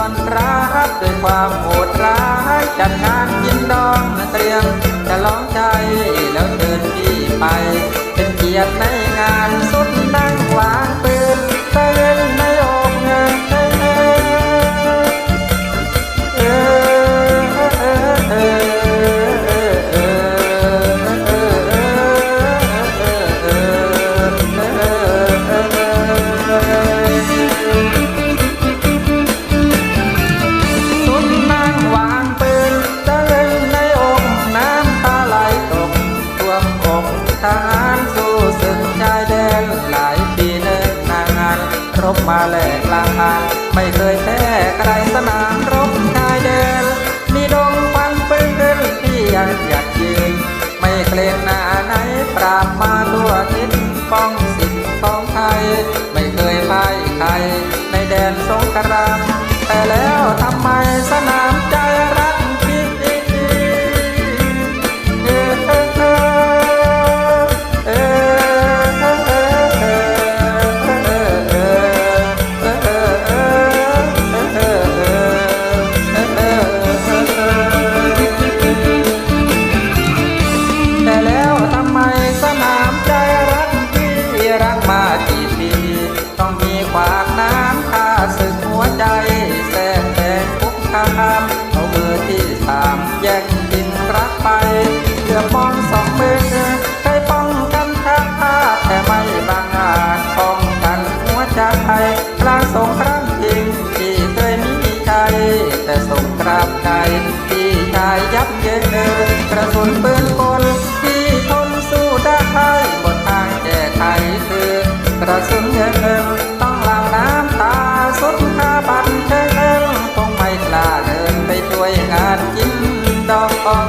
อนรับด้วยความโหดร้ายจัดงานยินดองเตรียมจะล้องใจแล้วเดินที่ไป เป็นเกียรติใน มาแลกลางทางไม่เคยแพ้ใครสนามรบชายแดนมีดงพันปืนที่ยังหยาดยืนไม่เกรงหน้าไหนปราบมาทั่วทิศป้องสิทธิ์ของไทย ไม่เคยพ่ายใครในแดนสงครามแต่แล้วทำ กลางสงครามจริงที่เคยมีใจ แต่สงครามใจที่ชายยับเยินกระสุนปืนคนที่ทนสู้ได้บนทางแก้ไขคือกระสุนเงินต้องหลั่งน้ำตาสุดคาบันเชิงคงไม่กล้าเดินไปช่วยงานกินดอกทอง